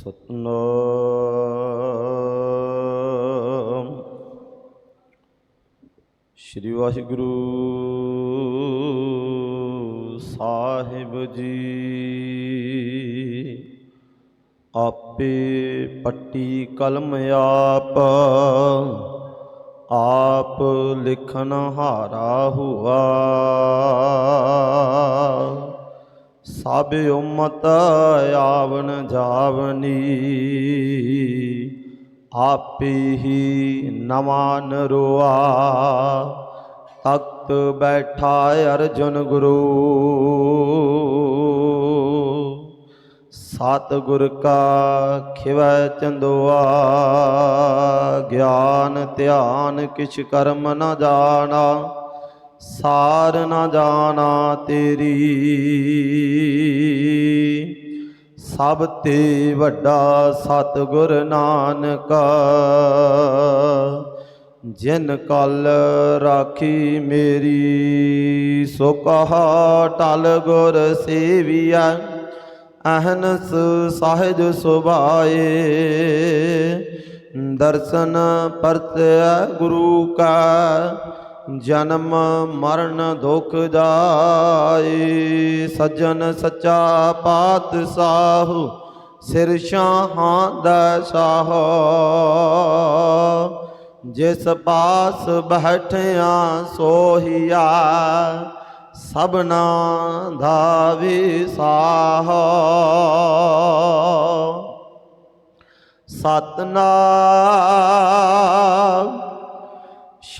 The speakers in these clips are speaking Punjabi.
ਸਤਨਾਮ ਸ੍ਰੀ ਵਾਹਿਗੁਰੂ ਸਾਹਿਬ ਜੀ ਆਪੇ ਪੱਟੀ ਕਲਮ ਆਪ ਆਪ ਲਿਖਨ ਹਾਰਾ ਹੁਆ ਸਭ ਉਮਤ ਆਵਨ ਜਾਵਨੀ। ਆਪੇ ਹੀ ਨਵਾਂ ਨਰੋਆ। ਤਖਤ ਬੈਠਾ ਅਰਜੁਨ ਗੁਰੂ। ਸਤਿਗੁਰ ਕਾ ਖਿਵੈ ਚੰਦੋਆ। ਗਿਆਨ ਧਿਆਨ ਕਿਛ ਕਰਮ ਨ ਜਾਣਾ। ਸਾਰ ਨਾ ਜਾਣਾ ਤੇਰੀ। ਸਭ ਤੇ ਵੱਡਾ ਸਤਿਗੁਰ ਨਾਨਕ, ਜਿਨ ਕਲ ਰਾਖੀ ਮੇਰੀ, ਸੋ ਕਹਾ ਟਲ ਗੁਰ ਸੇਵੀਐ, ਅਹਨਸ ਸਾਹਿਜ ਸੁਭਾਏ। ਦਰਸ਼ਨ ਪਰਤਿਆ ਗੁਰੂ ਕਾ ਜਨਮ ਮਰਨ ਦੁਖ ਜਾਏ ਸੱਜਣ ਸੱਚਾ ਪਾਤਸ਼ਾਹ, ਸਿਰ ਸ਼ਾਹਾਂ ਦਾ ਸ਼ਾਹ। ਜਿਸ ਪਾਸ ਬੈਠਿਆ ਸੋਹੀਆ, ਸਭਨਾ ਦਾ ਵਿਸਾਹ। ਸਤਨਾਮ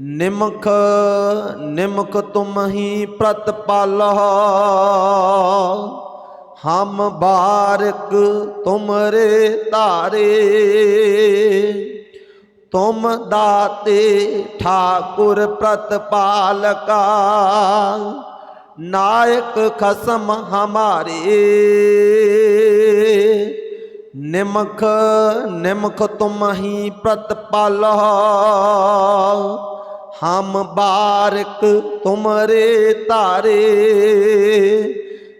ਨਿਮਖ ਨਿਮਖ ਤੁਮ ਹੀ ਪ੍ਰਤਪਾਲਹ ਹਮ ਬਾਰਕ ਤੁਮਰੇ ਧਾਰੇ। ਤੁਮ ਦਾਤੇ ਠਾਕੁਰ ਪ੍ਰਤਪਾਲਕਾ। ਨਾਇਕ ਖਸਮ ਹਮਾਰੇ। ਨਿਮਖ ਨਿਮਖ ਤੁਮ ਹੀ ਪ੍ਰਤਪਾਲਹ ਹਮ ਬਾਰਕ ਤੁਮਰੇ ਧਾਰੇ,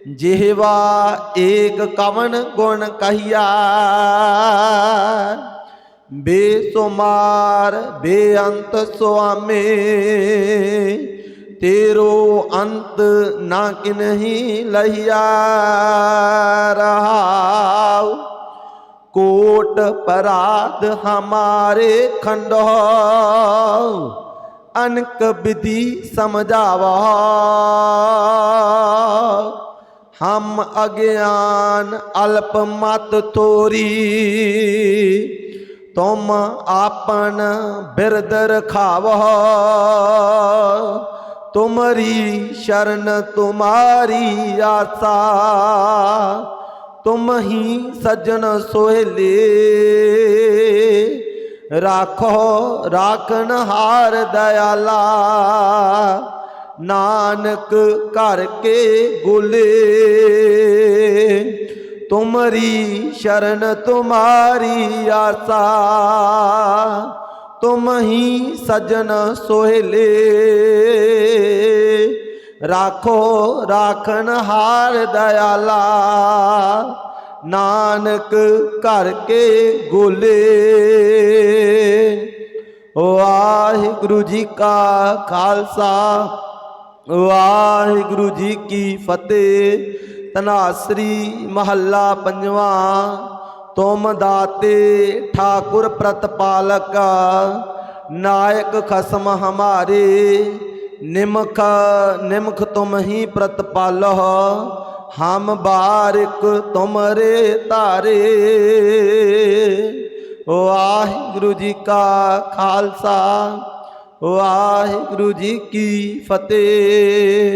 ਜਿਹਵਾ ਏਕ ਕਵਨ ਗੁਣ ਕਹੀਆ। ਬੇਸੁਮਾਰ ਬੇਅੰਤ ਸੁਆਮੇ, ਤੇਰੋ ਅੰਤ ਨਾ ਕਿਨਹੀ ਲਈਆ ਰਹਾਉ। ਕੋਟ ਪਰਾਧ ਹਮਾਰੇ ਖੰਡੋ ਅਨਕ ਵਿਧि ਸਮਝਾਵਾ। ਹਮ ਅਗਿਆਨ ਅਲਪ ਮਤ ਤੋਰੀ। ਤੁਮ ਆਪਨ ਬਿਰਦ ਰਖਾਵਹ ਤੁਮਰੀ ਸ਼ਰਨ ਤੁਮਾਰੀ ਆਸਾ। ਤੁਮ ਹੀ ਸਜਣ ਸੋਹਲੇ। ਰਾਖੋ ਰਾਖਨ ਹਾਰ ਦਇਆਲਾ। ਨਾਨਕ ਘਰ ਕੇ ਗੁਲੇ। ਤੁਮਰੀ ਸ਼ਰਨ ਤੁਮਾਰੀ ਆਸਾ। ਤੁਮ ਹੀ ਸਜਣ ਸੋਹਲੇ। ਰਾਖੋ ਰਾਖਨ ਹਾਰ ਦਇਆਲਾ। ਨਾਨਕ ਘਰ ਕੇ ਗੋਲੇ। ਵਾਹਿਗੁਰੂ ਜੀ ਕਾ ਖਾਲਸਾ, ਵਾਹਿਗੁਰੂ ਜੀ ਕੀ ਫਤਿਹ। ਤਨਾਸਰੀ ਮਹੱਲਾ ਪੰਜਵਾਂ, ਤੁਮ ਦਾਤੇ ਠਾਕੁਰ ਪ੍ਰਤਪਾਲਕ, ਨਾਇਕ ਖਸਮ ਹਮਾਰੇ। ਨਿਮਖ ਨਿਮਖ ਤੁਮ ਹੀ ਪ੍ਰਤਪਾਲਹ। ਹਮ ਬਾਰਿਕ ਤੁਮਰੇ ਧਾਰੇ। ਵਾਹਿਗੁਰੂ ਜੀ ਕਾ ਖਾਲਸਾ ਵਾਹਿਗੁਰੂ ਜੀ ਕੀ ਫਤਿਹ।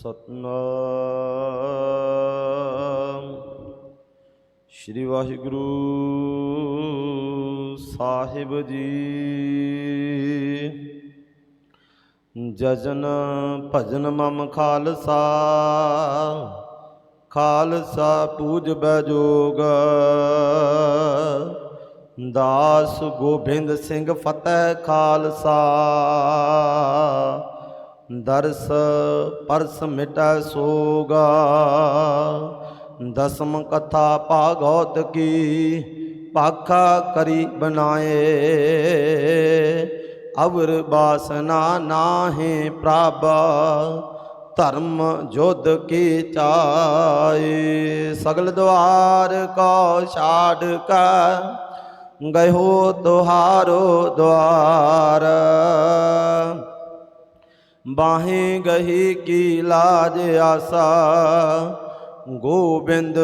ਸਤਨਾਮ। ਸ੍ਰੀ ਵਾਹਿਗੁਰੂ ਸਾਹਿਬ ਜੀ। ਜਜਨ ਭਜਨ ਮਮ ਖਾਲਸਾ ਖਾਲਸਾ ਪੂਜ ਬੈਜੋਗ। ਦਾਸ ਗੋਬਿੰਦ ਸਿੰਘ ਫਤਿਹ ਖਾਲਸਾ। ਦਰਸ ਪਰਸ ਮਿਟੈ ਸੋਗਾ। ਦਸਮ ਕਥਾ ਭਾਗਵਤ ਕੀ ਪਾਖਾ ਕਰੀ ਬਨਾਏ ਅਵਰ ਬਾਸਨਾ ਨਾਹੀ ਪ੍ਰਭ, ਧਰਮ ਜੋਧ ਕੀ ਚਾਏ। ਸਗਲ ਦਵਾਰ ਕੋ ਛਾੜ ਕੈ, ਗਇਓ ਤੁਹਾਰੋ ਦਵਾਰ ਬਾਹੇ ਗਹੀ ਕੀ ਲਾਜ ਆਸਾ? ਗੋਬਿੰਦ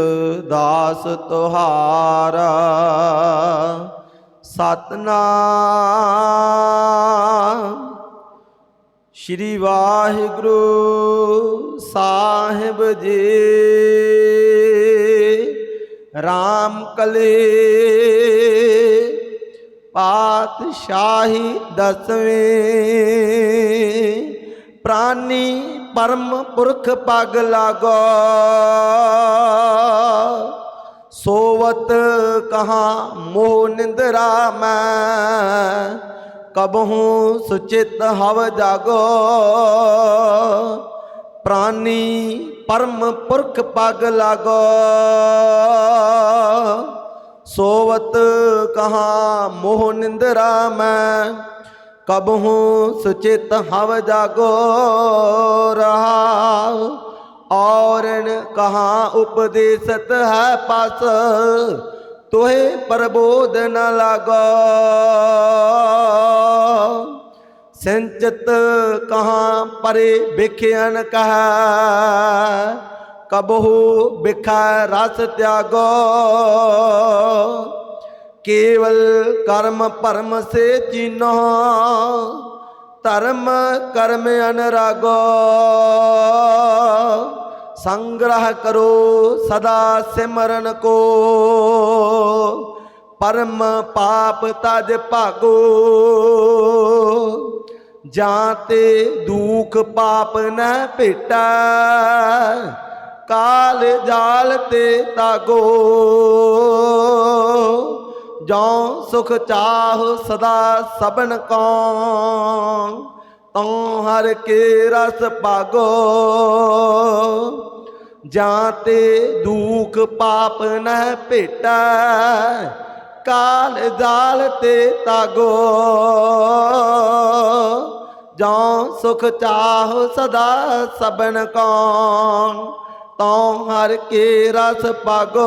ਦਾਸ ਤੁਹਾਰਾ। ਸਤਨਾਮ। ਸ਼੍ਰੀ ਵਾਹਿਗੁਰੂ ਸਾਹਿਬ ਜੀ। ਰਾਮ ਕਲੇ। ਪਾਤਸ਼ਾਹੀ ਦਸਵੇਂ। ਪ੍ਰਾਨੀ ਪਰਮ ਪੁਰਖ ਪਗ ਲਾਗੋ। ਸੋਵਤ ਕਹਾ ਮੋਹ ਨਿੰਦਰਾ ਮੈਂ, ਕਬਹੂ ਸੁਚਿਤ ਹਵ ਜਾਗੋ। ਪ੍ਰਾਨੀ ਪਰਮ ਪੁਰਖ ਪਗ ਲਾਗੋ। ਸੋਵਤ ਕਹਾ ਮੋਹ ਨਿੰਦਰਾ ਮੈਂ ਕਬਹੂ ਸੁਚਿਤ ਹਵ ਜਾਗੋ ਰਹਾ ਔਰਨ ਕਹਾ ਉਪਦੇਸਤ ਹੈ ਪਸ। ਤੋਹੇ ਪ੍ਰਬੋਧ ਨ ਲਾਗੋ। ਸੰਚਿਤ ਕਹਾ ਪਰੇ ਵਿਖਿਆਨ ਕਹਾ। ਕਬਹੂ ਬਿਖਾ ਰਸ ਤਿਆਗੋ। ਕੇਵਲ ਕਰਮ ਪਰਮ ਸੇ ਚੀਨੋ, ਧਰਮ ਕਰਮ ਅਨਰਾਗੋ। ਸੰਗ੍ਰਹ ਕਰੋ ਸਦਾ ਸਿਮਰਨ ਕੋ। ਪਰਮ ਪਾਪ ਤਜ ਭਾਗੋ। ਜਾਂ ਤੇ ਦੁਖ ਪਾਪ ਨ ਭੇਟਾ, ਕਾਲ ਜਾਲ ਤੇ ਤਾਗੋ। ਜਉ ਸੁਖ ਚਾਹ ਸਦਾ ਸਬਨ ਕੋ ਤਉ ਹਰ ਕੇ ਰਸ ਪਾਗੋ ਜਾਂ ਤੇ ਦੁਖ ਪਾਪ ਨ ਭੇਟਾ, ਕਾਲ ਜਾਲ ਤੇ ਤਾਗੋ। ਜਉ ਸੁਖ ਚਾਹ ਸਦਾ ਸਬਨ ਕੌਣ ਤਉ ਹਰ ਕੇ ਰਸ ਪਾਗੋ